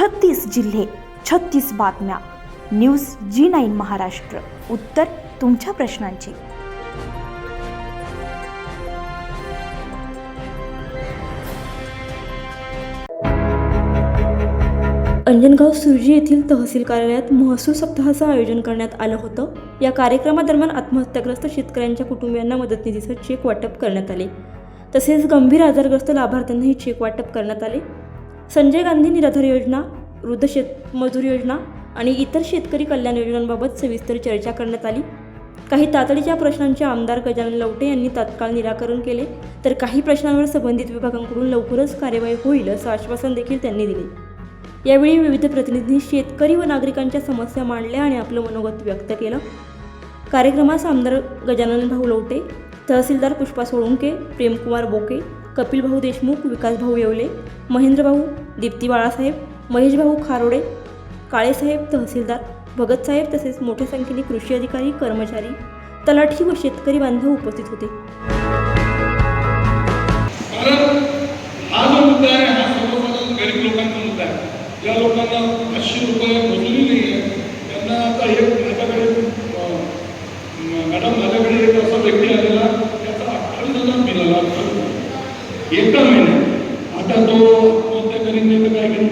छत्तीस जिल्हे छत्तीस बातम्या. News G nine Maharashtra. उत्तर तुमच्या प्रश्नांची. अंजनगाव सुरजी येथील तहसील कार्यालयात महसूल सप्ताहाचं आयोजन करण्यात आलं होतं. या कार्यक्रमादरम्यान आत्महत्याग्रस्त शेतकऱ्यांच्या कुटुंबियांना मदत निधीचं चेक वाटप करण्यात आले. तसेच गंभीर आजारग्रस्त लाभार्थ्यांनाही चेक वाटप करण्यात आले. संजय गांधी निराधार योजना वृद्ध शेतमजूर योजना आणि इतर शेतकरी कल्याण योजनांबाबत सविस्तर चर्चा करण्यात आली. काही तातडीच्या प्रश्नांचे आमदार गजानन लवटे यांनी तात्काळ निराकरण केले तर काही प्रश्नांवर संबंधित विभागांकडून लवकरच कार्यवाही होईल असं आश्वासन देखील त्यांनी दिले. यावेळी विविध प्रतिनिधींनी शेतकरी व नागरिकांच्या समस्या मांडल्या आणि आपलं मनोगत व्यक्त केलं. कार्यक्रमास आमदार गजानन भाऊ लवटे तहसीलदार पुष्पा सोळुंके प्रेमकुमार बोके कपिल भाऊ देशमुख विकास भाऊ येवले महेंद्रभाऊ दीप्ती बाळासाहेब महेशभाऊ खारोडे काळेसाहेब तहसीलदार भगतसाहेब तसेच मोठ्या संख्येने कृषी अधिकारी कर्मचारी तलाठी व शेतकरी बांधव उपस्थित होते. या लोकांना पाचशे रुपये मजुरी नाही आहे. त्यांना आता एक माझ्याकडे मॅडम माझ्याकडे एक असा व्यक्ती आलेला त्याचा अठ्ठावीस हजार बिल आला एका महिन्यात. आता तो आत्महत्या करीन नाही तर काय करीन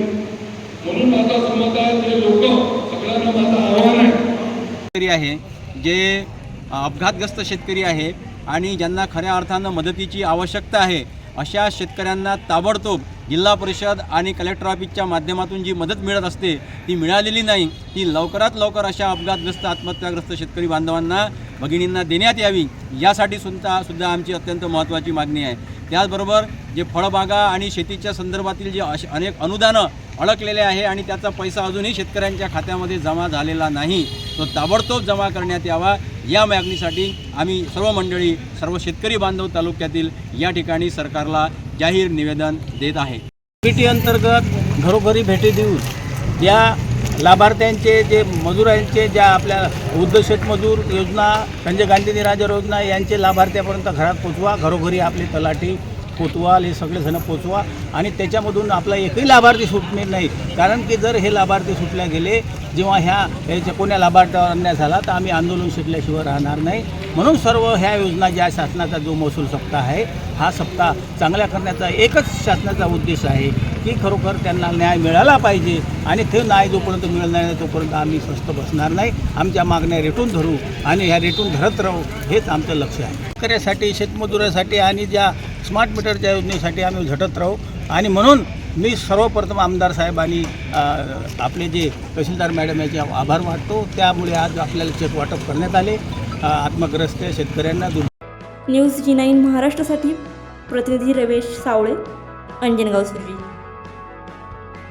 म्हणून माझा असं आहे ते लोक सगळ्यांना माझं आव्हान आहे. शेतकरी आहे जे अपघातग्रस्त शेतकरी आहे आणि ज्यांना खऱ्या अर्थानं मदतीची आवश्यकता आहे अशा शेतकऱ्यांना ताबडतोब जिल्हा परिषद आणि कलेक्टर ऑफिसच्या माध्यमातून जी मदत मिळत असते ती मिळालेली नाही. ती लवकरात लवकर अशा अपघातग्रस्त आत्महत्याग्रस्त शेतकरी बांधवांना भगिनींना देण्यात यावी यासाठी सुद्धा सुद्धा आमची अत्यंत महत्त्वाची मागणी आहे. त्याचबरोबर जे फळबागा आणि शेतीच्या संदर्भातील जे अश अनेक अनुदानं अडकलेले आहे आणि त्याचा पैसा अजूनही शेतकऱ्यांच्या खात्यामध्ये जमा झालेला नाही तो ताबडतोब जमा करण्यात यावा. या मागणीसाठी आम्ही सर्व मंडळी सर्व शेतकरी बांधव तालुक्यातील या ठिकाणी सरकारला जाहीर निवेदन देत आहे. पीटी अंतर्गत घरोघरी भेटी देऊन या लाभार्थ्यांचे जे मजुरांचे ज्या आपल्या वृद्ध शेतमजूर योजना संजय गांधी निराधार योजना यांचे लाभार्थ्यापर्यंत घरात पोचवा घरोघरी आपली तलाठी पोचवाल हे सगळेजण पोचवा. आणि त्याच्यामधून आपला एकही लाभार्थी सुटणे नाही. कारण की जर हे लाभार्थी सुटल्या गेले जेव्हा ह्या याच्या कोण्या लाभार्थ्यावर अन्याय झाला तर आम्ही आंदोलन शिकल्याशिवाय राहणार नाही. म्हणून सर्व ह्या योजना ज्या शासनाचा जो महसूल सप्ताह आहे हा सप्ताह चांगल्या करण्याचा एकच शासनाचा उद्देश आहे की खरोखर त्यांना न्याय मिळाला पाहिजे आणि ते न्याय जोपर्यंत मिळणार नाही तोपर्यंत आम्ही स्वस्थ बसणार नाही. आमच्या मागण्या रेटून धरू आणि ह्या रेटून धरत राहू हेच आमचं लक्ष आहे. शेतकऱ्यासाठी शेतमजुरासाठी आणि ज्या स्मार्ट मीटरच्या योजनेसाठी आम्ही झटत राहू. आणि म्हणून मी सर्वप्रथम आमदार साहेब आणि आपले जे तहसीलदार मॅडम याचे आभार मानतो. त्यामुळे आज आपल्याला चेक वाटप करण्यात आले. आत्मग्रस्त शेतकऱ्यांना न्यूज जी नाईन महाराष्ट्रासाठी प्रतिनिधी रमेश सावळे अंजनगाव सुरजी